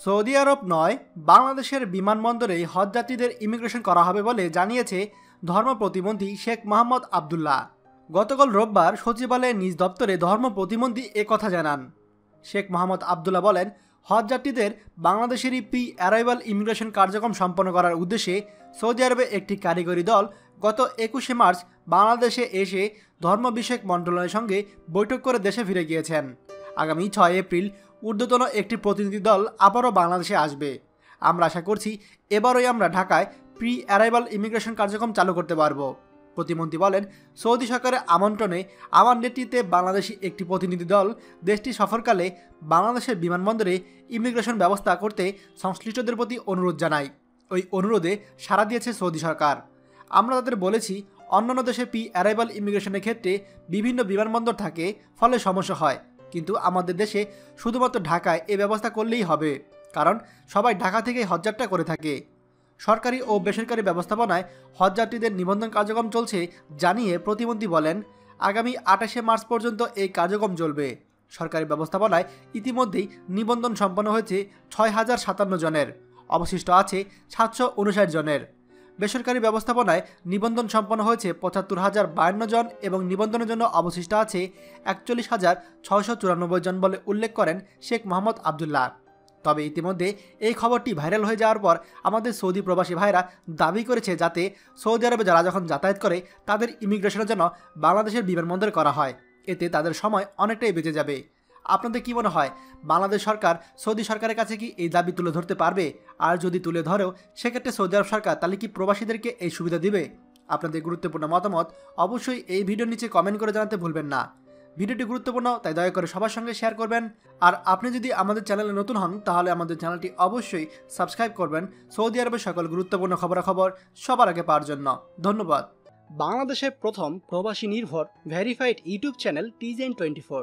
Saudi আরব নয়, বাংলাদেশের বিমানবন্দরে হজযাত্রীদের ইমিগ্রেশন করা হবে বলে জানিয়েছে ধর্ম প্রতিমন্ত্রী শেখ মোহাম্মদ আবদুল্লাহ। গতকাল রোববার সচিবালয়ের নিজ দপ্তরে ধর্ম প্রতিমন্ত্রী কথা জানান। শেখ মোহাম্মদ আবদুল্লাহ বলেন হজযাত্রীদের বাংলাদেশেরই পি অ্যারাইভাল ইমিগ্রেশন কার্যক্রম সম্পন্ন করার উদ্দেশ্যে সৌদি আরবে একটি কারিগরি দল গত একুশে মার্চ বাংলাদেশে এসে ধর্ম বিষয়ক মন্ত্রণালয়ের সঙ্গে বৈঠক করে দেশে ফিরে গিয়েছেন। আগামী ছয় এপ্রিল ঊর্ধ্বতন একটি প্রতিনিধি দল আবারও বাংলাদেশে আসবে। আমরা আশা করছি এবারই আমরা ঢাকায় প্রি অ্যারাইভাল ইমিগ্রেশন কার্যক্রম চালু করতে পারব। প্রতিমন্ত্রী বলেন, সৌদি সরকারের আমন্ত্রণে আমার নেতৃত্বে বাংলাদেশি একটি প্রতিনিধি দল দেশটি সফরকালে বাংলাদেশের বিমানবন্দরে ইমিগ্রেশন ব্যবস্থা করতে সংশ্লিষ্টদের প্রতি অনুরোধ জানাই ওই অনুরোধে সাড়া দিয়েছে সৌদি সরকার। আমরা তাদের বলেছি, অন্যান্য দেশে পি অ্যারাইভাল ইমিগ্রেশনের ক্ষেত্রে বিভিন্ন বিমানবন্দর থাকে, ফলে সমস্যা হয়। কিন্তু আমাদের দেশে শুধুমাত্র ঢাকায় এ ব্যবস্থা করলেই হবে, কারণ সবাই ঢাকা থেকেই হজযাত্রা করে থাকে। সরকারি ও বেসরকারি ব্যবস্থাপনায় হজযাত্রীদের নিবন্ধন কার্যক্রম চলছে জানিয়ে প্রতিমন্ত্রী বলেন, আগামী আঠাশে মার্চ পর্যন্ত এই কার্যক্রম চলবে। সরকারি ব্যবস্থাপনায় ইতিমধ্যেই নিবন্ধন সম্পন্ন হয়েছে ছয় হাজার সাতান্ন জনের, অবশিষ্ট আছে সাতশো উনষাট জনের। বেসরকারি ব্যবস্থাপনায় নিবন্ধন সম্পন্ন হয়েছে পঁচাত্তর হাজার বায়ান্ন জন এবং নিবন্ধনের জন্য অবশিষ্ট আছে একচল্লিশ হাজার ছয়শো চুরানব্বই জন বলে উল্লেখ করেন শেখ মোহাম্মদ আবদুল্লাহ। তবে ইতিমধ্যে এই খবরটি ভাইরাল হয়ে যাওয়ার পর আমাদের সৌদি প্রবাসী ভাইরা দাবি করেছে যাতে সৌদি আরবে যারা যখন যাতায়াত করে, তাদের ইমিগ্রেশনের জন্য বাংলাদেশের বিমানবন্দর করা হয়। এতে তাদের সময় অনেকটাই বেঁচে যাবে। আপনাদের কি মনে হয়, বাংলাদেশ সরকার সৌদি সরকারের কাছে কি এই দাবি তুলে ধরতে পারবে? আর যদি তুলে ধরেও, সেক্ষেত্রে সৌদি আরব সরকার তাহলে কি প্রবাসীদেরকে এই সুবিধা দিবে? আপনাদের গুরুত্বপূর্ণ মতামত অবশ্যই এই ভিডিওর নিচে কমেন্ট করে জানাতে ভুলবেন না। ভিডিওটি গুরুত্বপূর্ণ, তাই দয়া করে সবার সঙ্গে শেয়ার করবেন। আর আপনি যদি আমাদের চ্যানেলে নতুন হন, তাহলে আমাদের চ্যানেলটি অবশ্যই সাবস্ক্রাইব করবেন। সৌদি আরবের সকল গুরুত্বপূর্ণ খবরাখবর সবার আগে পাওয়ার জন্য। ধন্যবাদ। বাংলাদেশের প্রথম প্রবাসী নির্ভর ভেরিফাইড ইউটিউব চ্যানেল টিজেন টোয়েন্টি ফোর